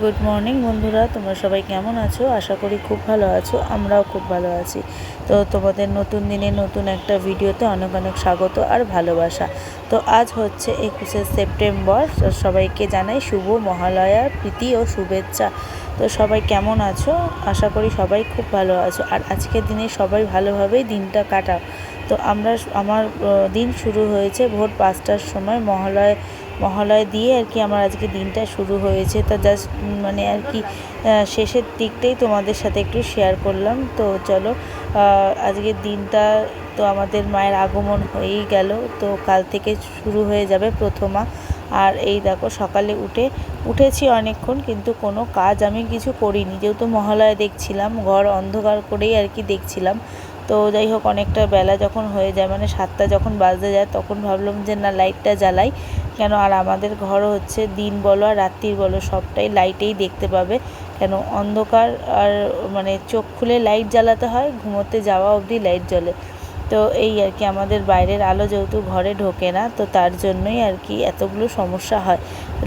Good morning বন্ধুরা। তোমরা সবাই কেমন আছো? আশা করি খুব ভালো আছো। আমরাও খুব ভালো আছি। তো তোমাদের নতুন দিনে নতুন একটা ভিডিওতে অনেক অনেক স্বাগত আর ভালোবাসা। তো আজ হচ্ছে একুশে সেপ্টেম্বর। সবাইকে জানাই শুভ মহালয়ার প্রীতি ও শুভেচ্ছা। তো সবাই কেমন আছো? আশা করি সবাই খুব ভালো আছো। আর আজকের দিনে সবাই ভালোভাবেই দিনটা কাটাও। তো আমরা, আমার দিন শুরু হয়েছে ভোর পাঁচটার সময় মহালয় মহালয় দিয়ে আর কি আমার আজকে দিনটা শুরু হয়েছে। তা জাস্ট মানে আর কি শেষের দিকটাই তোমাদের সাথে একটু শেয়ার করলাম। তো চলো আজকের দিনটা তো আমাদের মায়ের আগমন হয়েই গেল। তো কাল থেকে শুরু হয়ে যাবে প্রথমা। আর এই দেখো, সকালে উঠে, উঠেছি অনেকক্ষণ, কিন্তু কোনো কাজ আমি কিছু করিনি। যেহেতু মহালয়া দেখছিলাম, ঘর অন্ধকার করেই আর কি দেখছিলাম। তো যাই হোক, অনেকটা বেলা যখন হয়ে যায় মানে সাতটা যখন বাজতে যায়, তখন ভাবলাম যে না লাইটটা জ্বালাই। কেন আর আমাদের ঘর হচ্ছে দিন বলো আর রাত্রির বলো, সবটাই লাইটেই দেখতে পাবে। কেন অন্ধকার আর মানে চোখ খুলে লাইট জ্বালাতে হয়, ঘুমোতে যাওয়া অবধি লাইট জ্বলে। তো এই আর কি, আমাদের বাইরের আলো যেহেতু ঘরে ঢোকে না, তো তার জন্যই আর কি এতগুলো সমস্যা হয়।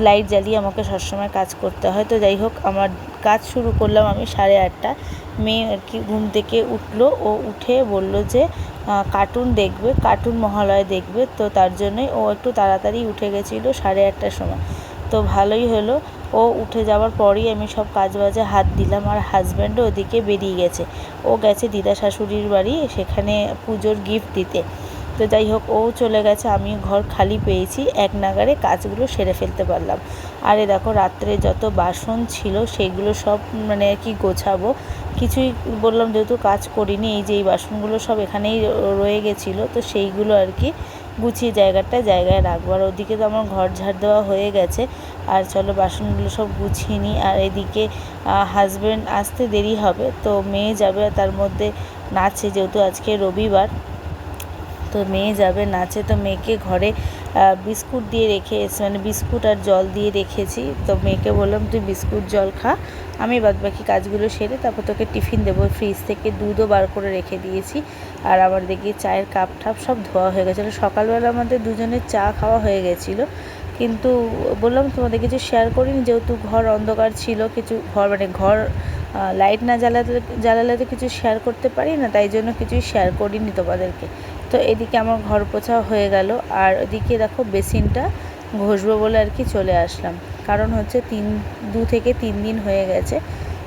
লাইট জ্বালিয়ে আমাকে সবসময় কাজ করতে হয়। তো যাই হোক, আমার কাজ শুরু করলাম আমি সাড়ে আটটা মেয়ে আর কি ঘুম থেকে উঠল, ও উঠে বলল যে কার্টুন দেখবে কার্টুন মহালয় দেখবে, তো তার জন্যই ও একটু তাড়াতাড়ি উঠে গেছিল সাড়ে আটটার সময়। তো ভালোই হলো, ও উঠে যাওয়ার পরই আমি সব কাজ বাজে হাত দিলাম আর হাজব্যান্ডও ওদিকে বেরিয়ে গেছে। ও গেছে দিদা শাশুড়ির বাড়ি, সেখানে পুজোর গিফট দিতে। তো যাই হোক, ও চলে গেছে আমি ঘর খালি পেয়েছি, এক নাগারে কাজগুলো সেরে ফেলতে পারলাম। আরে দেখো, রাত্রে যত বাসন ছিল, সেগুলো সব মানে আর কি গোছাবো। কিছুই বললাম যেহেতু কাজ করিনি, এই যে এই বাসনগুলো সব এখানেই রয়ে গেছিল, তো সেইগুলো আর কি গুছিয়ে জায়গাটা জায়গায় রাখব। আর ওদিকে তো আমার ঘর ঝাড় দেওয়া হয়ে গেছে, আর চলো বাসনগুলো সব গুছিয়ে নিই। আর এদিকে হাজব্যান্ড আসতে দেরি হবে, তো মেয়ে যাবে তার মধ্যে নাচে যেহেতু আজকে রবিবার। তো মেয়ে যাবে, নাচে তো মেয়েকে ঘরে বিস্কুট দিয়ে রেখে এসে মানে বিস্কুট আর জল দিয়ে রেখেছি। তো মেয়েকে বললাম, তুই বিস্কুট, জল খা, আমি বাদ বাকি কাজগুলো সেরে তারপর তোকে টিফিন দেবো। ফ্রিজ থেকে দুধও বার করে রেখে দিয়েছি। আর আবার দেখি চায়ের কাপ টাপ সব ধোয়া হয়ে গেছিল। সকালবেলা আমাদের দুজনের চা খাওয়া হয়ে গেছিল। কিন্তু বললাম তোমাদের কিছু শেয়ার করিনি, যেহেতু ঘর অন্ধকার ছিল, কিছু ঘর মানে ঘর লাইট না জ্বালাতে জ্বালালে তো কিছু শেয়ার করতে পারি না, তাই জন্য কিছুই শেয়ার করিনি তোমাদেরকে। তো এদিকে আমার ঘর পোছা হয়ে গেল। আর ওদিকে দেখো বেসিনটা ঘষবো বলে আর কি চলে আসলাম। কারণ হচ্ছে তিন, দু থেকে তিন দিন হয়ে গেছে।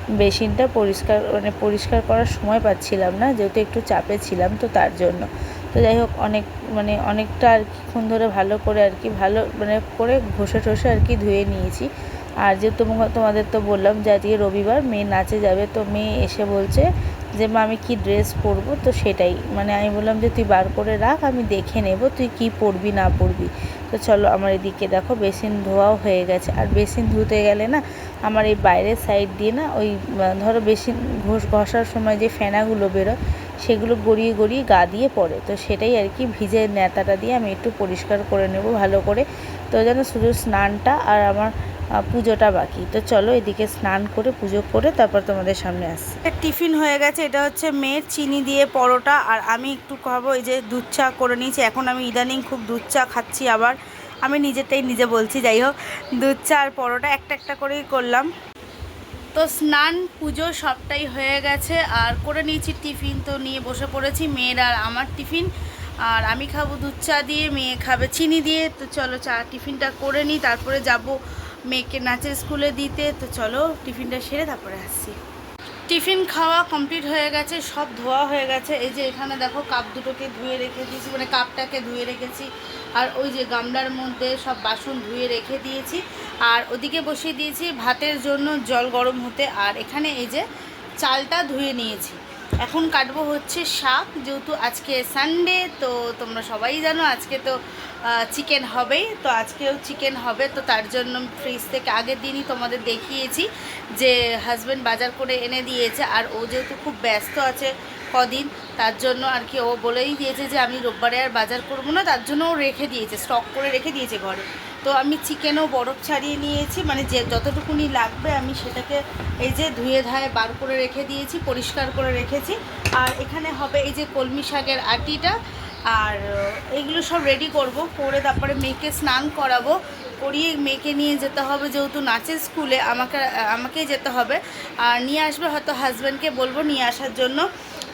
বেসিনটা পরিষ্কার মানে পরিষ্কার করার সময় পাচ্ছিলাম না, যেহেতু একটু চাপে ছিলাম তো তার জন্য। তো যাই হোক, অনেক মানে অনেকটা আর কি কিক্ষণ ধরে ভালো করে আর কি ভালো মানে করে ঘষে টষে আর কি ধুয়ে নিয়েছি। আর তোমা- তোমাদের তো বললাম যে আজকে রবিবার, মেয়ে নাচে যাবে। তো মেয়ে এসে বলছে যে, মা, আমি কী ড্রেস পরবো? তো সেটাই। মানে আমি বললাম যে, তুই বার করে রাখ, আমি দেখে নেব তুই কী পরবি, না পরবি। তো চলো আমার এদিকে দেখো, বেসিন ধোয়াও হয়ে গেছে। আর বেসিন ধুতে গেলে না, আমার এই বাইরের সাইড দিয়ে না, ওই ধরো বেসিন ঘষ, ঘষার সময় যে ফেনাগুলো বেরোয়, সেগুলো গড়িয়ে গড়িয়ে গা দিয়ে পড়ে। তো সেটাই আর কি, ভিজে নেতাটা দিয়ে আমি একটু পরিষ্কার করে নেব ভালো করে। তো যেন শুধু স্নানটা আর আমার পুজোটা বাকি। তো চলো এদিকে স্নান করে, পুজো করে তারপর তোমাদের সামনে আসছি। টিফিন হয়ে গেছে, এটা হচ্ছে মেয়ের চিনি দিয়ে পরোটা, আর আমি একটু খাব, এই যে দুধ চা করে নিয়েছি। এখন আমি ইদানিং খুব দুধ চা খাচ্ছি আবার। আমি নিজেরটাই নিজে বলছি, যাই হোক, দুধ চা আর পরোটা একটা একটা করেই করলাম। তো স্নান, পুজো সবটাই হয়ে গেছে, আর করে নিয়েছি টিফিন। তো নিয়ে বসে পড়েছি মেয়ের আর আমার টিফিন। আর আমি খাব দুধ চা দিয়ে, মেয়ে খাবে চিনি দিয়ে। তো চলো চা, টিফিনটা করে নিই, তারপরে যাব মেয়েকে নাচের স্কুলে দিতে, তো চলো টিফিনটা সেরে তারপরে আসছি। টিফিন খাওয়া কমপ্লিট হয়ে গেছে, সব ধোয়া হয়ে গেছে। এই যে এখানে দেখো কাপ দুটোকে ধুয়ে রেখে দিয়েছি মানে কাপটাকে ধুয়ে রেখেছি। আর ওই যে গামলার মধ্যে সব বাসন ধুয়ে রেখে দিয়েছি। আর ওদিকে বসিয়ে দিয়েছি ভাতের জন্য জল গরম হতে। আর এখানে এই যে চালটা ধুয়ে নিয়েছি। এখন কাটবো হচ্ছে শাক, যেহেতু আজকে সানডে তো তোমরা সবাই জানো আজকে তো চিকেন হবেই তো আজকেও চিকেন হবে, তো তার জন্য ফ্রিজ থেকে আগের দিনই তোমাদের দেখিয়েছি যে হাজব্যান্ড বাজার করে এনে দিয়েছে, আর ও যেহেতু খুব ব্যস্ত আছে কদিন। তার জন্য আর কি ও বলেই দিয়েছে যে আমি রোববারে আর বাজার করব না তার জন্য ও রেখে দিয়েছে স্টক করে রেখে দিয়েছে ঘরে। তো আমি চিকেনও বরফ ছাড়িয়ে নিয়েছি মানে যে যতটুকুনি লাগবে আমি সেটাকে এই যে ধুয়ে ধায়ে বার করে রেখে দিয়েছি পরিষ্কার করে রেখেছি। আর এখানে হবে এই যে কলমি শাকের আটিটা আর আহ, এইগুলো সব রেডি করব করে তারপরে মেয়েকে স্নান করাবো। করিয়ে মেয়েকে নিয়ে যেতে হবে যেহেতু নাচের স্কুলে আমাকে আমাকেই যেতে হবে। আর নিয়ে আসবে হয়তো হাজব্যান্ডকে বলব নিয়ে আসার জন্য।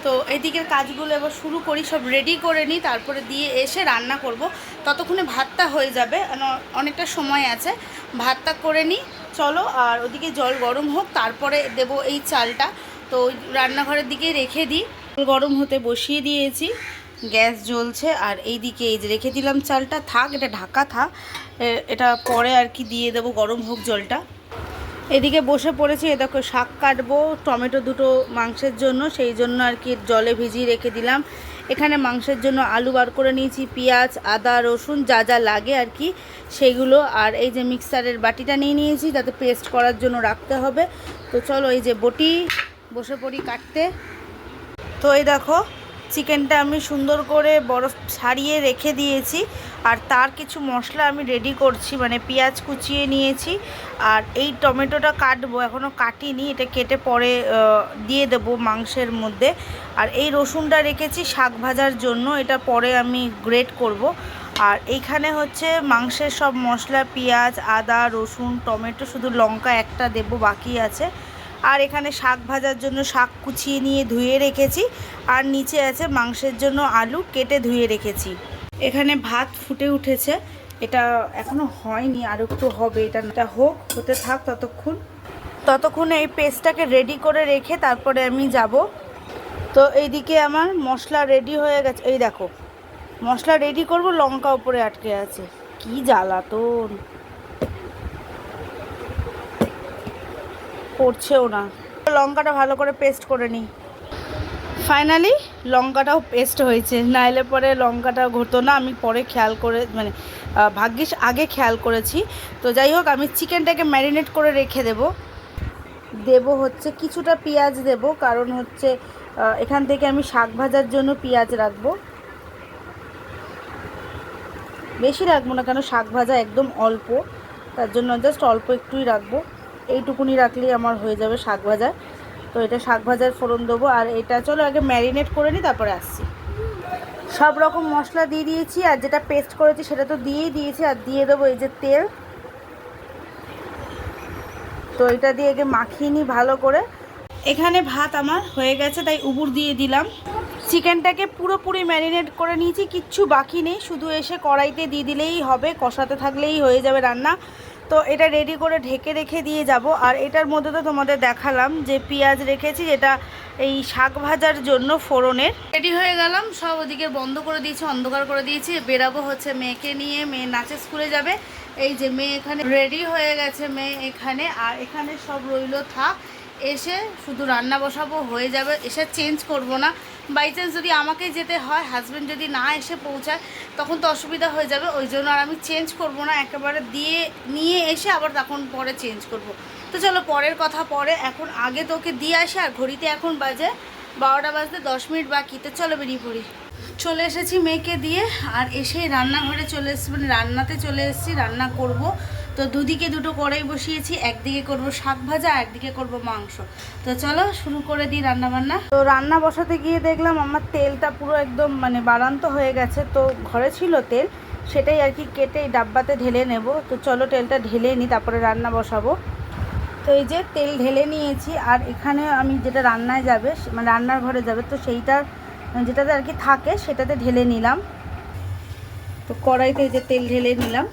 তো এদিকের কাজগুলো এবার শুরু করি, সব রেডি করে নিই, তারপরে দিয়ে এসে রান্না করব। ততক্ষণে ভাতটা হয়ে যাবে অন- অনেকটা সময় আছে। ভাতটা করে নিই, চলো, আর ওদিকে জল গরম হোক, তারপরে দেব এই চালটা। তো রান্নাঘরের দিকে রেখে দিই। গরম হতে বসিয়ে দিয়েছি, গ্যাস জ্বলছে, আর এই দিকে এই যে রেখে দিলাম চালটা, থাক, এটা ঢাকা থাক। এটা পরে আর কি দিয়ে দেবো, গরম হোক জলটা। এদিকে বসে পড়েছি এ দেখো শাক কাটবো, টমেটো দুটো মাংসের জন্য, সেই জন্য আর কি জলে ভিজিয়ে রেখে দিলাম। এখানে মাংসের জন্য আলু বার করে নিয়েছি, পেঁয়াজ, আদা, রসুন, যা যা লাগে আর কি সেইগুলো আর এই যে মিক্সারের বাটিটা নিয়ে নিয়েছি যাতে পেস্ট করার জন্য রাখতে হবে। তো চলো এই যে বটি, বসে পড়ি কাটতে। তো এই দেখো চিকেনটা আমি সুন্দর করে বরফ ছাড়িয়ে রেখে দিয়েছি আর তার কিছু মশলা আমি রেডি করছি মানে পেঁয়াজ কুচিয়ে নিয়েছি আর এই টমেটোটা কাটবো এখনও কাটিনি, এটা কেটে পরে দিয়ে দেব মাংসের মধ্যে। আর এই রসুনটা রেখেছি শাক ভাজার জন্য, এটা পরে আমি গ্রেট করব। আর এইখানে হচ্ছে মাংসের সব মশলা, পেঁয়াজ, আদা, রসুন, টমেটো, শুধু লঙ্কা একটা দেব বাকি আছে। আর এখানে শাক ভাজার জন্য শাক কুচিয়ে নিয়ে ধুয়ে রেখেছি। আর নিচে আছে মাংসের জন্য আলু কেটে ধুয়ে রেখেছি। এখানে ভাত ফুটে উঠেছে। এটা এখনও হয়নি, আর একটু হবে। এটা এটা হোক, হতে থাক ততক্ষণ। ততক্ষণে এই পেস্টটাকে রেডি করে রেখে তারপরে আমি যাব। তো এইদিকে আমার মশলা রেডি হয়ে গেছে। এই দেখো, মশলা রেডি করব, লঙ্কা উপরে আটকে আছে। কি জ্বালাতন। পড়ছেও না। লঙ্কাটা ভালো করে পেস্ট করে নিই। ফাইনালি লঙ্কাটাও পেস্ট হয়েছে। নাইলে পরে লঙ্কাটা ঘুরতো না। আমি পরে খেয়াল করে মানে ভাগ্যিস আগে খেয়াল করেছি। তো যাই হোক, আমি চিকেনটাকে ম্যারিনেট করে রেখে দেব। দেব হচ্ছে কিছুটা পেঁয়াজ দেব। কারণ হচ্ছে এখান থেকে আমি শাক ভাজার জন্য পেঁয়াজ রাখব। বেশি রাখব না কেন, শাক ভাজা একদম অল্প। তার জন্য জাস্ট অল্প একটুই রাখব। এইটুকুনি রাখলেই আমার হয়ে যাবে শাক ভাজা। তো এটা শাক ভাজার ফোড়ন দেবো আর এটা চলো আগে ম্যারিনেট করে নিই, তারপরে আসছি। সব রকম মশলা দিয়ে দিয়েছি আর যেটা পেস্ট করেছি সেটা তো দিয়েই দিয়েছি আর দিয়ে দেবো এই যে তেল। তো এটা দিয়ে আগে মাখিয়ে নিই ভালো করে। এখানে ভাত আমার হয়ে গেছে, তাই উবুর দিয়ে দিলাম। চিকেনটাকে পুরোপুরি ম্যারিনেট করে নিয়েছি, কিচ্ছু বাকি নেই, শুধু এসে কড়াইতে দিয়ে দিলেই হবে, কষাতে থাকলেই হয়ে যাবে রান্না। তো এটা রেডি করে ঢেকে রেখে দিয়ে যাব। আর এটার মধ্যে তো তোমাদের দেখালাম যে পেঁয়াজ রেখেছি, যেটা এই শাক ভাজার জন্য ফোড়নের। রেডি হয়ে গেলাম, সব ওদিকে বন্ধ করে দিয়েছি, অন্ধকার করে দিয়েছি। বেরাবো হচ্ছে মেয়েকে নিয়ে, মেয়ে নাচে স্কুলে যাবে। এই যে মেয়ে এখানে রেডি হয়ে গেছে মেয়ে এখানে, আর এখানে সব রইল, থাক। এসে শুধু রান্না বসাবো, হয়ে যাবে। এসে চেঞ্জ করব না। বাই চান্স যদি আমাকে যেতে হয় হাজব্যান্ড যদি না এসে পৌঁছায়, তখন তো অসুবিধা হয়ে যাবে। ওই জন্য আর আমি চেঞ্জ করব না, একেবারে দিয়ে, নিয়ে এসে আবার তখন পরে চেঞ্জ করব। তো চলো, পরের কথা পরে। এখন আগে তোকে দিয়ে আসে, আর ঘড়িতে এখন বাজে বারোটা বাজতে দশ মিনিট বাকি। তো চলো বেরিয়ে পড়ি। চলে এসেছি মেয়েকে দিয়ে, আর এসে রান্নাঘরে চলে এসেছি মানে রান্নাতে চলে এসেছি, রান্না করব। তো দুদিকে দুটো কড়াই বসিয়েছি, একদিকে করব শাক ভাজা, একদিকে করব মাংস। তো চলো শুরু করে দিই রান্না বান্না তো রান্না বসাতে গিয়ে দেখলাম আমার তেলটা পুরো একদম মানে বাড়ান্ত হয়ে গেছে, তো ঘরে ছিল তেল, সেটাই আর কি কেটে ডাব্বাতে ঢেলে নেব। তো চলো তেলটা ঢেলে নিই তারপরে রান্না বসাবো। তো এই যে তেল ঢেলে নিয়েছি, আর এখানে আমি যেটা রান্নায় যাবে মানে রান্নার ঘরে যাবে, তো সেইটার যেটাতে আর কি থাকে, সেটাতে ঢেলে নিলাম। তো কড়াইতে যে তেল ঢেলে নিলাম।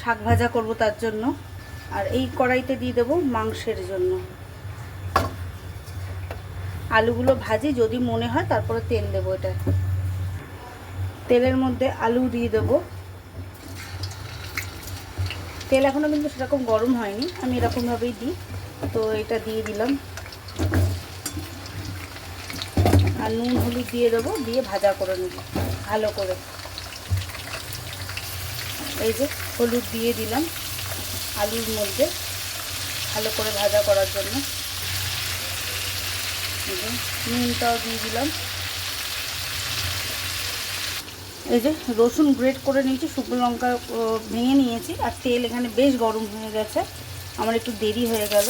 শাক ভাজা করব তার জন্য। আর এই কড়াইতে দিয়ে দেবো মাংসের জন্য। আলুগুলো ভাজি, যদি মনে হয় তারপরে তেল দেবো এটা। তেলের মধ্যে আলু দিয়ে দেবো। তেল এখনও কিন্তু সেরকম গরম হয়নি, আমি এরকমভাবেই দিই। তো এটা দিয়ে দিলাম। আর নুন, হলুদ দিয়ে দেবো, দিয়ে ভাজা করে নেব, ভালো করে। এই যে হলুদ দিয়ে দিলাম আলুর মধ্যে ভালো করে ভাজা করার জন্য। নুনটাও দিয়ে দিলাম। এই যে রসুন গ্রেট করে নিয়েছি, শুকনো লঙ্কা ভেঙে নিয়েছি, আর তেল এখানে বেশ গরম হয়ে গেছে, আমার একটু দেরি হয়ে গেল।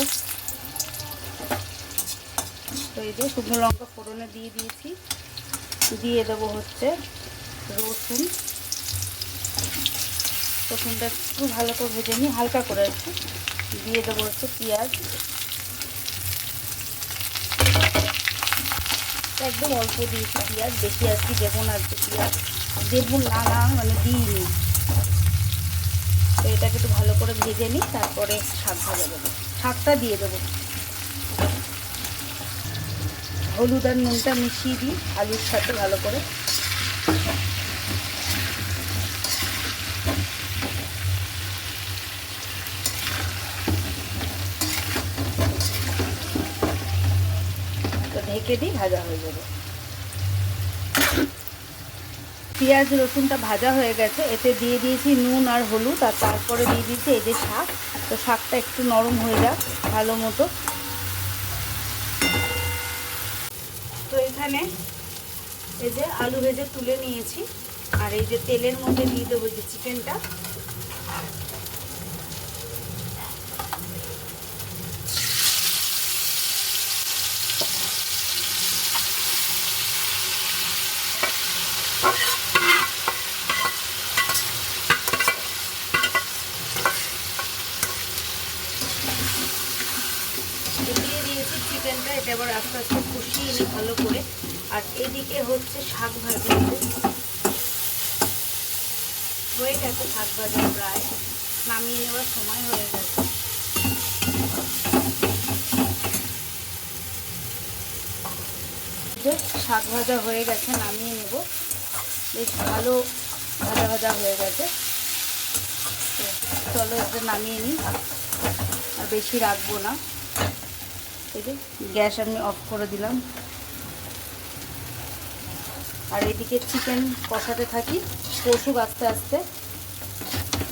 তো এই যে শুকনো লঙ্কা ফোড়নে দিয়ে দিয়েছি, দিয়ে দেবো হচ্ছে রসুন। রসুনটা একটু ভালো করে ভেজে নিই হালকা করে একটু দিয়ে দেবো হচ্ছে পেঁয়াজ। একদম অল্প দিয়েছি পেঁয়াজ, বেশি আর কি দেবো না আর কি পেঁয়াজ। দেবো না না মানে দিইনি। তো এটাকে একটু ভালো করে ভেজে নিই, তারপরে শাক ভাজা দেবো। শাকটা দিয়ে দেবো। হলুদ আর নুনটা মিশিয়ে দিই, আলুর সাথে ভালো করে তো ঢেকে দিই ভাজা হয়ে যাবে। পেঁয়াজ, রসুনটা ভাজা হয়ে গেছে। এতে দিয়ে দিয়েছি নুন আর হলুদ আর তারপরে দিয়ে দিয়েছি এই যে শাক। তো শাকটা একটু নরম হয়ে যাক ভালো মতো। তো এখানে এই যে আলু ভেজে তুলে নিয়েছি। আর এই যে তেলের মধ্যে দিয়ে দেবো যে চিকেনটা দিয়ে দিয়েছি চিকেনটা এটা এবার আস্তে আস্তে কষিয়ে নিই ভালো করে আর এদিকে হচ্ছে শাক ভাজা হয়ে গেছে শাক ভাজা প্রায় নামিয়ে নেওয়ার সময় হয়ে গেছে শাক ভাজা হয়ে গেছে নামিয়ে নেব বেশ ভালো ভাজা ভাজা হয়ে গেছে চলো এটা নামিয়ে নিই আর বেশি রাখব না এই যে গ্যাস আমি অফ করে দিলাম। আর এদিকে চিকেন কষাতে থাকি, কষুক আস্তে আস্তে।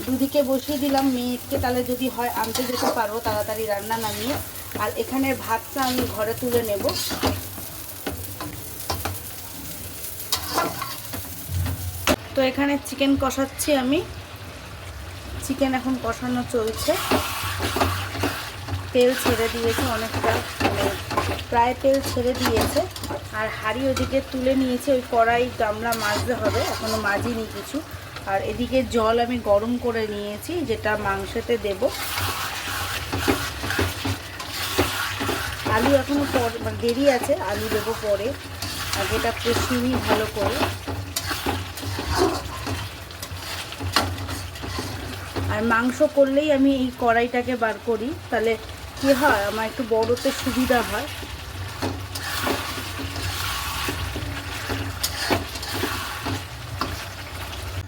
দুদিকে বসিয়ে দিলাম মেয়েকে, তাহলে যদি হয় আনতে যেতে পারব তাড়াতাড়ি রান্না নামিয়ে। আর এখানে ভাতটা আমি ঘরে তুলে নেব। তো এখানে চিকেন কষাচ্ছি আমি। চিকেন এখন কষানো চলছে। তেল ছেড়ে দিয়েছে অনেকটা মানে প্রায় তেল ছেড়ে দিয়েছে। আর হাঁড়ি ওদিকে তুলে নিয়েছে, ওই কড়াই গামলা মাজতে হবে এখনও মাজিনি কিছু। আর এদিকে জল আমি গরম করে নিয়েছি, যেটা মাংসতে দেব। আলু এখনও পর মানে দেরি আছে, আলু দেবো পরে। আর যেটা কষিয়ে নিই ভালো করে। আর মাংস করলেই আমি এই কড়াইটাকে বার করি। তাহলে কি হয়, আমার একটু বড়োতে সুবিধা হয়।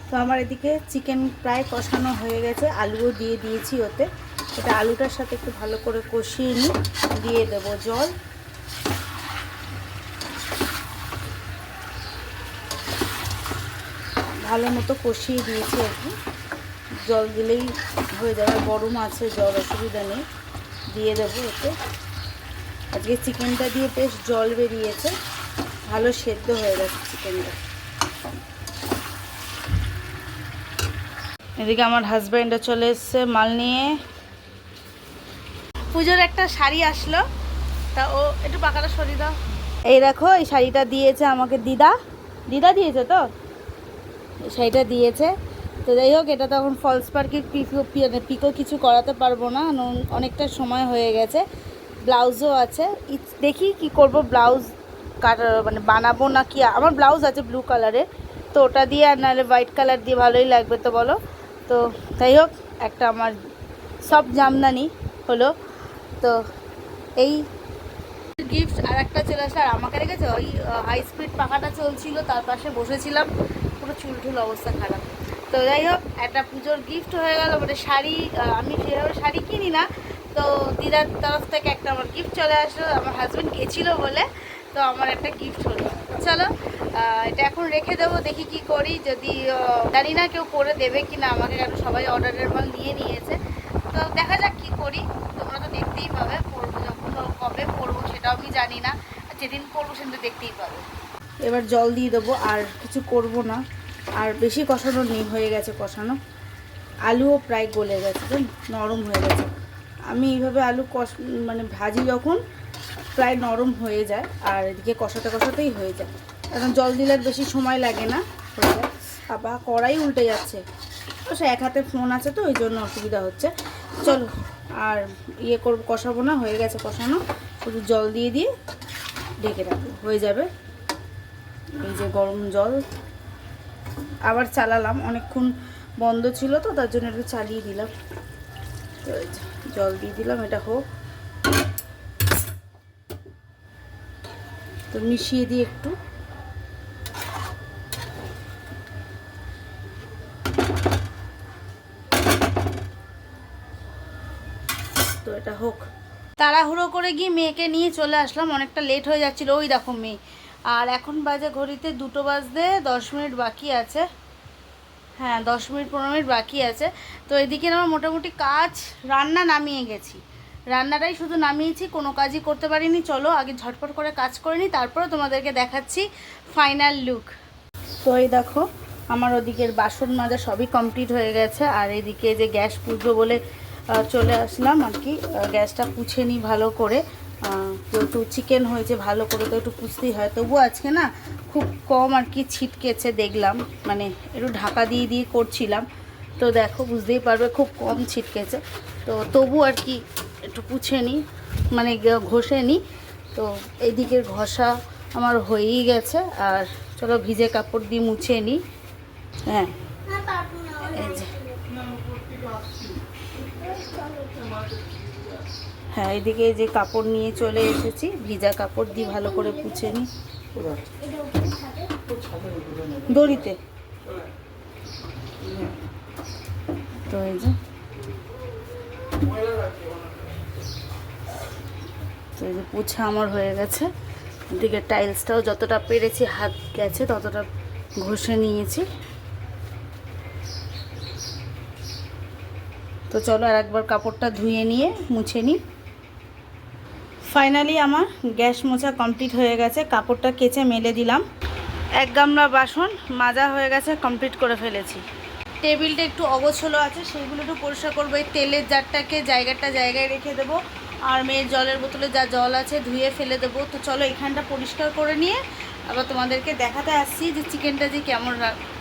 তো আমার এদিকে চিকেন প্রায় কষানো হয়ে গেছে। আলুও দিয়ে দিয়েছি ওতে। এটা আলুটার সাথে একটু ভালো করে কষিয়ে নিই। দিয়ে দেবো জল। ভালো মতো কষিয়ে দিয়েছি আর কি। জল দিলেই হয়ে যাবে। গরম আছে, জল অসুবিধা নেই। দিয়ে দেবো এতে আজকে চিকেনটা দিয়ে বেশ জল বেরিয়েছে। ভালো সেদ্ধ হয়ে গেছে চিকেনটা। এদিকে আমার হাজব্যান্ডও চলে এসছে মাল নিয়ে। পুজোর একটা শাড়ি আসলো। তা ও একটু পাকাটা সরিয়ে দাও। এই দেখো এই শাড়িটা দিয়েছে আমাকে দিদা। দিদা দিয়েছে তো? এই শাড়িটা দিয়েছে। তো যাই হোক এটা তখন ফলস পার্কের পিকো মানে পিকো কিছু করাতে পারব না। অনেকটা সময় হয়ে গেছে। ব্লাউজও আছে। দেখি কি করব ব্লাউজ কাটার মানে বানাবো না কি? আমার ব্লাউজ আছে ব্লু কালারের তো ওটা দিয়ে আর নাহলে হোয়াইট কালার দিয়ে ভালোই লাগবে তো বলো? তো যাই হোক, একটা আমার সব জামদানি হলো। তো এই গিফট আর একটা চলে আসে আর আমাকে রেখেছে ওই হাই স্পিড পাখাটা চলছিল, তার পাশে বসেছিলাম। পুরো চুল টুল অবস্থা খারাপ। তো যাই হোক, একটা পুজোর গিফট হয়ে গেল মানে শাড়ি আমি সেভাবে শাড়ি কিনি না। তো দিদার তরফ থেকে একটা আমার গিফট চলে আসলো, আমার হাজব্যান্ড গেছিল বলে। তো আমার একটা গিফট হলো। চলো এটা এখন রেখে দেবো, দেখি কি করি। যদি জানি না কেউ করে দেবে কি না আমাকে কেন সবাই অর্ডারের মাল নিয়ে নিয়েছে। তো দেখা যাক কি করি। তোমরা তো দেখতেই পাবে, পরবো যখন কবে পরবো সেটাও আমি জানি না। যেদিন পরবো সেদিন তো দেখতেই পাবে। এবার জল দিয়ে দেবো, আর কিছু করব না। আর বেশি কষানো নেই, হয়ে গেছে কষানো। আলুও প্রায় গলে গেছে, জান, নরম হয়ে গেছে। আমি এইভাবে আলু কষ মানে ভাজি যখন, প্রায় নরম হয়ে যায়, আর এদিকে কষাতে কষাতেই হয়ে যায়। এখন জল দিলে বেশি সময় লাগে না। আবার কড়াই উল্টে যাচ্ছে। তো সে এক হাতে ফোন আছে তো, ওই জন্য অসুবিধা হচ্ছে। চলো, আর ইয়ে করব, কষাবো না, হয়ে গেছে কষানো। শুধু জল দিয়ে দিয়ে ঢেকে রাখব, হয়ে যাবে। এই যে গরম জল। আবার চালালাম, অনেকক্ষণ বন্ধ ছিল তো, তার জন্য একটু চালিয়ে দিলাম। জল দিয়ে দিলাম, এটা হোক। তো মিশিয়ে দিই একটু। তো হোক। তাড়াহুড়ো করে গিয়ে মেয়েকে নিয়ে চলে আসলাম। অনেকটা লেট হয়ে যাচ্ছিল। ওই দেখো মেয়ে। আর এখন বাজে ঘড়িতে দুটো বাজতে দশ মিনিট বাকি আছে। হ্যাঁ দশ মিনিট, পনেরো মিনিট বাকি আছে। তো এদিকে আমার মোটামুটি কাজ, রান্না নামিয়ে গেছি। রান্নাটাই শুধু নামিয়েছি, কোনো কাজই করতে পারিনি। চলো, আগে ঝটপট করে কাজ করে নিই, তারপরে তোমাদেরকে দেখাচ্ছি ফাইনাল লুক তো এই দেখো, আমার ওদিকের বাসন মাজা সবই কমপ্লিট হয়ে গেছে। আর এদিকে যে গ্যাস পুজো বলে চলে আসলাম আর কি। গ্যাসটা পুছে নিই ভালো করে। যেহেতু চিকেন হয়েছে, ভালো করে তো একটু পুষতেই হয়। তবুও আজকে না খুব কম আর কি ছিটকেছে দেখলাম। মানে একটু ঢাকা দিয়ে দিয়ে করছিলাম। তো দেখো, বুঝতেই পারবে খুব কম ছিটকেছে। তো তবু আর কি একটু পুছে নিই মানে ঘষে নিই তো এদিকের ঘষা আমার হয়েই গেছে। আর চলো ভিজে কাপড় দিয়ে মুছে নিই হ্যাঁ। এই যে। হ্যাঁ এদিকে যে কাপড় নিয়ে চলে এসেছি। ভিজা কাপড় দিয়ে ভালো করে পুছে নিই দড়িতে। তো এই যে। তো এই যে পুছা আমার হয়ে গেছে। এদিকে টাইলসটাও যতটা পেরেছি, হাত গেছে, ততটা ঘষে নিয়েছি। তো চলো আর একবার কাপড়টা ধুয়ে নিয়ে মুছে নিই। ফাইনালি আমার গ্যাস মোছা কমপ্লিট হয়ে গেছে, কাপড়টা কেচে মেলে দিলাম। এক গামলা বাসন মাজা হয়ে গেছে কমপ্লিট করে ফেলেছি। টেবিলটা একটু অগোছলো আছে, সেইগুলো একটু পরিষ্কার করব। এই তেলের জারটাকে জায়গাটা জায়গায় রেখে দেবো। আর মেয়ের জলের বোতলে যা জল আছে ধুয়ে ফেলে দেবো। তো চলো এখানটা পরিষ্কার করে নিয়ে আবার তোমাদেরকে দেখাতে আসছি যে চিকেনটা যে কেমন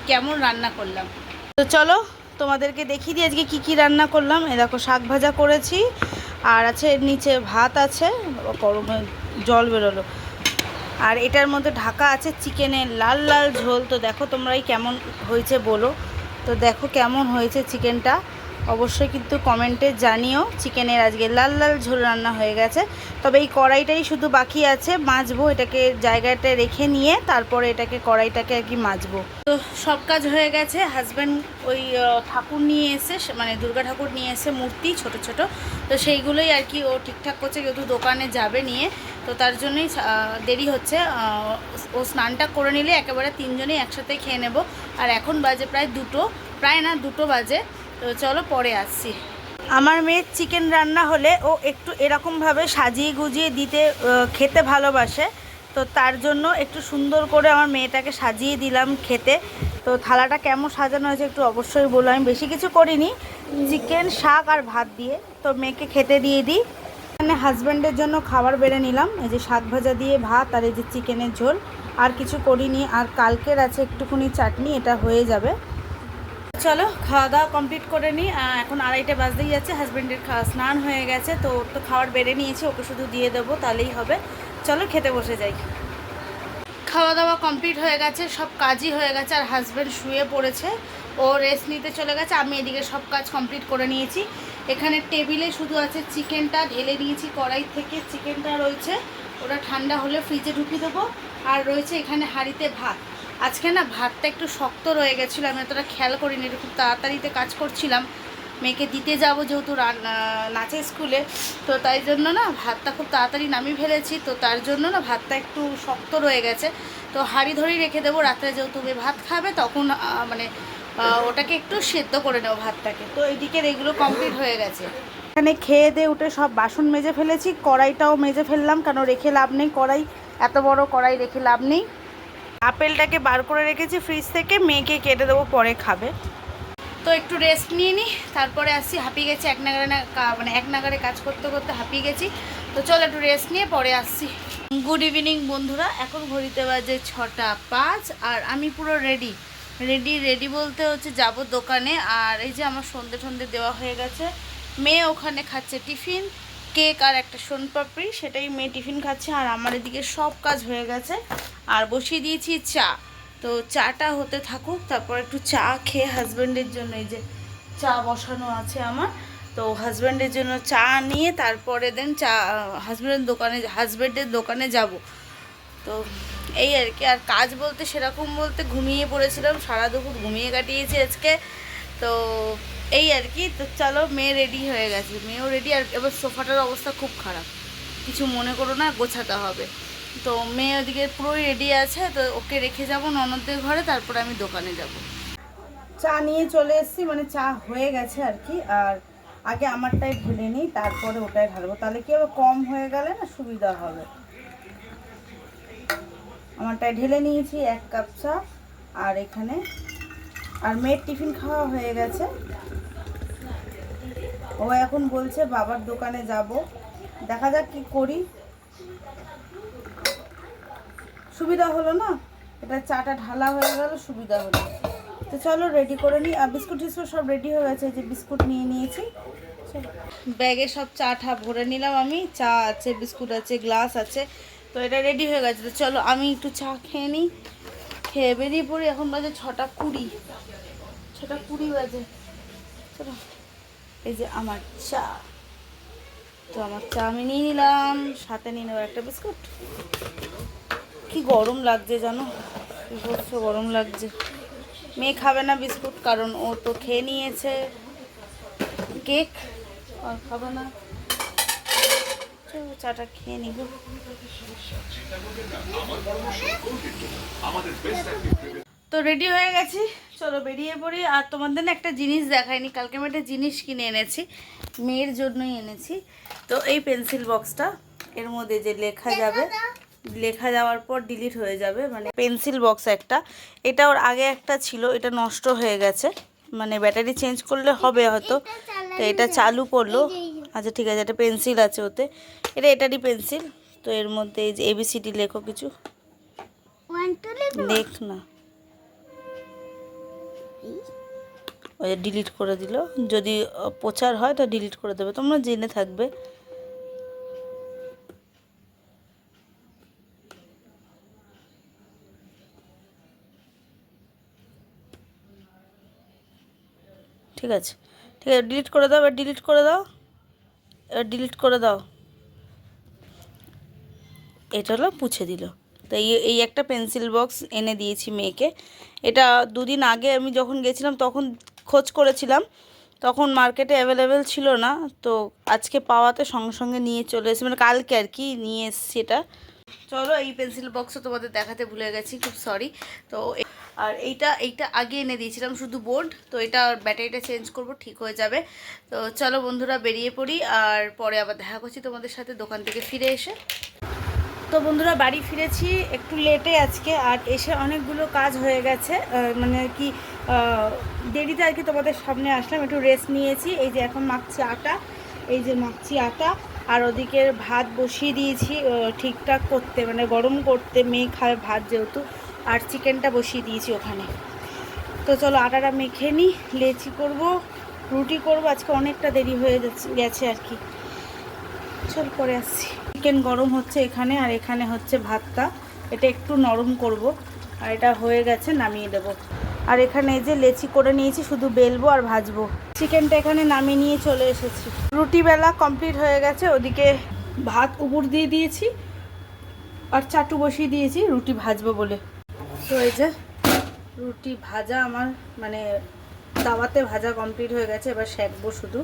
কেমন রান্না করলাম। তো চলো তোমাদেরকে দেখিয়ে দিই, আজকে কী কী রান্না করলাম। এ দেখো, শাক ভাজা করেছি, আর আছে এর নিচে ভাত আছে গরমে জল বেরোলো। আর এটার মধ্যে ঢাকা আছে চিকেনের লাল লাল ঝোল। তো দেখো তোমরাই কেমন হয়েছে বলো। তো দেখো কেমন হয়েছে চিকেনটা। অবশ্যই কিন্তু কমেন্টে জানিও। চিকেনের আজকে লাল লাল ঝোল রান্না হয়ে গেছে। তবে এই কড়াইটাই শুধু বাকি আছে, মাজবো, এটাকে জায়গাটা রেখে নিয়ে তারপরে এটাকে কড়াইটাকে আর কি মাজবো। তো সব কাজ হয়ে গেছে হাজব্যান্ড ওই ঠাকুর নিয়ে এসে মানে দুর্গা ঠাকুর নিয়ে এসে মূর্তি ছোট ছোট, তো সেইগুলোই আর কি ও ঠিকঠাক করছে, যেহেতু দোকানে যাবে নিয়ে, তো তার জন্যই দেরি হচ্ছে ও স্নানটা করে নিলে একেবারে তিনজনেই একসাথে খেয়ে নেব। আর এখন বাজে প্রায় দুটো, প্রায় না দুটো বাজে। তো চলো পরে আসছি। আমার মেয়ের চিকেন রান্না হলে ও একটু এরকমভাবে সাজিয়ে গুজিয়ে দিতে খেতে ভালোবাসে। তো তার জন্য একটু সুন্দর করে আমার মেয়েটাকে সাজিয়ে দিলাম খেতে। তো থালাটা কেমন সাজানো হয়েছে একটু অবশ্যই বলো। আমি বেশি কিছু করিনি। চিকেন, শাক আর ভাত দিয়ে। তো মেয়েকে খেতে দিয়ে দিই। এখানে হাজব্যান্ডের জন্য খাবার বেড়ে নিলাম। এই যে শাক ভাজা দিয়ে ভাত আর এই যে চিকেনের ঝোল। আর কিছু করিনি। আর কালকের আছে একটুখানি চাটনি, এটা হয়ে যাবে। চলো, খাওয়া দাওয়া কমপ্লিট করে নিই এখন আড়াইটে বাজতেই যাচ্ছে হাজব্যান্ডের খাওয়া স্নান হয়ে গেছে, তো ওর তো খাবার বেড়ে নিয়েছি, ওকে শুধু দিয়ে দেবো, তাহলেই হবে। চলো, খেতে বসে যাই। খাওয়া দাওয়া কমপ্লিট হয়ে গেছে, সব কাজই হয়ে গেছে, আর হাজব্যান্ড শুয়ে পড়েছে। ও রেস্ট নিতে চলে গেছে, আমি এদিকে সব কাজ কমপ্লিট করে নিয়েছি। এখানে টেবিলে শুধু আছে চিকেনটা ঢেলে নিয়েছি কড়াই থেকে চিকেনটা রয়েছে। ওটা ঠান্ডা হলে ফ্রিজে ঢুকিয়ে দেবো। আর রয়েছে এখানে হাঁড়িতে ভাত। আজকে না ভাতটা একটু শক্ত রয়ে গেছিল, আমি অতটা খেয়াল করিনি, একটু খুব তাড়াতাড়িতে কাজ করছিলাম। মেয়েকে দিতে যাব যেহেতু নাচের স্কুলে, তো তাই জন্য না ভাতটা খুব তাড়াতাড়ি নামিয়ে ফেলেছি, তো তার জন্য না ভাতটা একটু শক্ত রয়ে গেছে। তো হাঁড়ি ধরেই রেখে দেবো, রাত্রে যেহেতু ভাত খাবে, তখন মানে ওটাকে একটু সেদ্ধ করে নেব ভাতটাকে। তো এইদিকের এগুলো কমপ্লিট হয়ে গেছে। এখানে খেয়ে দিয়ে উঠে সব বাসন মেজে ফেলেছি, কড়াইটাও মেজে ফেললাম, কেন রেখে লাভ নেই, কড়াই, এত বড় কড়াই রেখে লাভ নেই। আপেলটাকে বার করে রেখেছি ফ্রিজ থেকে মেয়েকে কেটে দেবো পরে খাবে। তো একটু রেস্ট নিয়ে নিই তারপরে আসছি হাঁপিয়ে গেছি এক নাগারে না কা- মানে এক নাগারে কাজ করতে করতে হাঁপিয়ে গেছি। তো চলো একটু রেস্ট নিয়ে পরে আসছি। গুড ইভিনিং বন্ধুরা। এখন ঘড়িতে বাজে ছটা পাঁচ আর আমি পুরো রেডি রেডি রেডি বলতে হচ্ছে যাব দোকানে আর এই যে আমার সন্ধে সন্ধে দেওয়া হয়ে গেছে। মেয়ে ওখানে খাচ্ছে টিফিন কেক আর একটা সোনপাপড়ি সেটাই মেয়ে টিফিন খাচ্ছে আর আমার এদিকে সব কাজ হয়ে গেছে। আর বসিয়ে দিয়েছি চা। তো চাটা হতে থাকুক, তারপর একটু চা খেয়ে হাজব্যান্ডের জন্য এই যে চা বসানো আছে আমার। তো হাজব্যান্ডের জন্য চা নিয়ে তারপরে দেন চা হাজব্যান্ডের দোকানে হাজব্যান্ডের দোকানে যাব। তো এই আর কি, আর কাজ বলতে সেরকম বলতে ঘুমিয়ে পড়েছিলাম, সারা দুপুর ঘুমিয়ে কাটিয়েছি আজকে। তো এই আর কি, তো চলো মেয়ে রেডি হয়ে গেছে। মেয়েও রেডি আর এবার সোফাটার অবস্থা খুব খারাপ। কিছু মনে করো না, গোছাতে হবে। তো মেয়ে ওদিকে পুরোই রেডি আছে, তো ওকে রেখে যাব ননদদের ঘরে, তারপরে আমি দোকানে যাব। চা নিয়ে চলে এসেছি মানে চা হয়ে গেছে আর কি, আর আগে আমারটাই ঢেলে নিই, তারপরে ওটাই ঢালবো তাহলে কি হবে, কম হয়ে গেলে না সুবিধা হবে? আমারটাই ঢেলে নিয়েছি, এক কাপ চা, আর এখানে, আর মেয়ের টিফিন খাওয়া হয়ে গেছে। ও এখন বলছে, বাবার দোকানে যাব। দেখা যাক কি করি। সুবিধা হলো না? এটা চাটা ঢালা হয়ে গেল, সুবিধা হলো। তো চলো রেডি করে নিই। আর বিস্কুট টিস্কুট সব রেডি হয়ে গেছে যে বিস্কুট নিয়ে নিয়েছি। ব্যাগে সব চা ঠা ভরে নিলাম আমি। চা আছে, বিস্কুট আছে, গ্লাস আছে। তো এটা রেডি হয়ে গেছে। তো চলো, আমি একটু চা খেয়ে নিই। খেয়ে বেরিয়ে পড়ি, এখন বাজে ছটা কুড়ি। ছটা কুড়ি বাজে। চলো, এই যে আমার চা। তো আমার চা আমি নিয়ে নিলাম। সাথে নিয়ে নেব একটা বিস্কুট। কি গরম লাগছে জানো? বিভৎস গরম লাগছে? মেয়ে খাবে না বিস্কুট, কারণ ও তো খেয়ে নিয়েছে কেক, আর খাবে না। চাটা খেয়ে নিব। তো রেডি হয়ে গেছি। চলো বেরিয়ে পড়ি। আর তোমাদের না একটা জিনিস দেখাইনি, কালকে আমি একটা জিনিস কিনে এনেছি, মেয়ের জন্যই এনেছি। তো এই পেন্সিল বক্সটা এর মধ্যে যে লেখা যাবে। লেখা যাওয়ার পর ডিলিট হয়ে যাবে মানে পেন্সিল বক্স একটা। এটা ওর আগে একটা ছিল এটা নষ্ট হয়ে গেছে। মানে ব্যাটারি চেঞ্জ করলে হবে হয়তো। তো এটা চালু করল। আচ্ছা ঠিক আছে একটা পেন্সিল আছে ওতে। এটা এটারই পেন্সিল তো এর মধ্যে এই যে এবিসিডি লেখো কিছু। দেখ না। ওই ডিলিট করে দিল। যদি প্রচার হয় তো ডিলিট করে দেবে। তোমরা জেনে থাকবে। ঠিক আছে। ঠিক আছে ডিলিট করে দাও, এবার ডিলিট করে দাও। এবার ডিলিট করে দাও। এটা হলো পুছে দিল। তো এই এই একটা পেন্সিল বক্স এনে দিয়েছি মেয়েকে। এটা দুদিন আগে আমি যখন গেছিলাম, তখন খোঁজ করেছিলাম। তখন মার্কেটে অ্যাভেলেবেল ছিল না। তো আজকে পাওয়াতে সঙ্গে সঙ্গে নিয়ে চলে এসেছি। মানে কালকে আর কি নিয়ে এসেছি এটা। চলো এই পেন্সিল বক্সও তোমাদের দেখাতে ভুলে গেছি, খুব সরি তো আর এইটা এইটা আগে এনে দিয়েছিলাম শুধু বোর্ড, তো এটা ব্যাটারিটা চেঞ্জ করব, ঠিক হয়ে যাবে। তো চলো বন্ধুরা বেরিয়ে পড়ি, আর পরে আবার দেখা করছি তোমাদের সাথে দোকান থেকে ফিরে এসে। তো বন্ধুরা বাড়ি ফিরেছি, একটু লেটে আজকে, আর এসে অনেকগুলো কাজ হয়ে গেছে মানে কি দেরিতে আর কি তোমাদের সামনে আসলাম, একটু রেস্ট নিয়েছি, এই যে এখন মাখছি আটা, এই যে মাখছি আটা আর ওদিকে ভাত বসিয়ে দিয়েছি ঠিকঠাক করতে মানে গরম করতে, মেয়ে খাবে ভাত যেহেতু, আর চিকেনটা বসিয়ে দিয়েছি ওখানে। তো চলো আটাটা মেখে নিই, লেচি করব, রুটি করব, আজকে অনেকটা দেরি হয়ে গেছে আর কি। চল পরে আসছি। চিকেন গরম হচ্ছে এখানে, আর এখানে হচ্ছে ভাতটা, এটা একটু নরম করব, আর এটা হয়ে গেছে, নামিয়ে দেব। আর এখানে যে লেচি করে নিয়েছি, শুধু বেলবো আর ভাজবো। চিকেনটা এখানে নামিয়ে নিয়ে চলে এসেছি। রুটি বেলা কমপ্লিট হয়ে গেছে, ওদিকে ভাত উপর দিয়ে দিয়েছি আর চাটু বসিয়ে দিয়েছি, রুটি ভাজবো বলে। তো এই যে রুটি ভাজা আমার মানে তাওয়াতে ভাজা কমপ্লিট হয়ে গেছে, এবার সেঁকবো শুধু।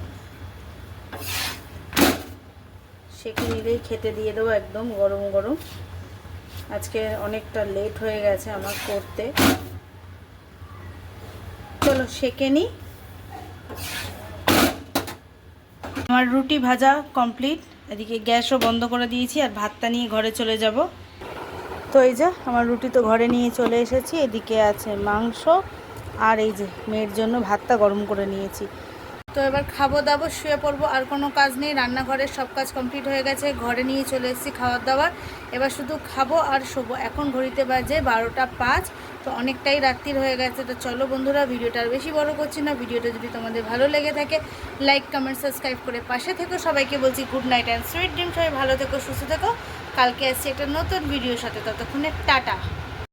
সেঁকে নিলেই খেতে দিয়ে দেবো একদম গরম গরম। আজকে অনেকটা লেট হয়ে গেছে আমার করতে। চলো সেঁকে নিই আমার রুটি ভাজা কমপ্লিট এদিকে গ্যাসও বন্ধ করে দিয়েছি আর ভাতটা নিয়ে ঘরে চলে যাব। তো এই যে, আমার রুটি তো ঘরে নিয়ে চলে এসেছি। এদিকে আছে মাংস আর এই যে মেয়ের জন্য ভাতটা গরম করে নিয়েছি। তো এবার খাব দাবো, শুয়ে পড়ব, আর কোনো কাজ নেই। রান্নাঘরের সব কাজ কমপ্লিট হয়ে গেছে। ঘরে নিয়ে চলে এসেছি খাবার দাবার এবার শুধু খাব আর শোবো। এখন ঘড়িতে বাজে বারোটা পাঁচ। তো অনেকটাই রাত্রির হয়ে গেছে, তো চলো বন্ধুরা, ভিডিওটা আর বেশি বড় করছি না। ভিডিওটা যদি তোমাদের ভালো লেগে থাকে লাইক কমেন্ট সাবস্ক্রাইব করে পাশে থেকো। সবাইকে বলছি good night and sweet dream সবাই ভালো থেকো, সুস্থ থেকো। কালকে আসছি একটা নতুন ভিডিওর সাথে, ততক্ষণে টাটা।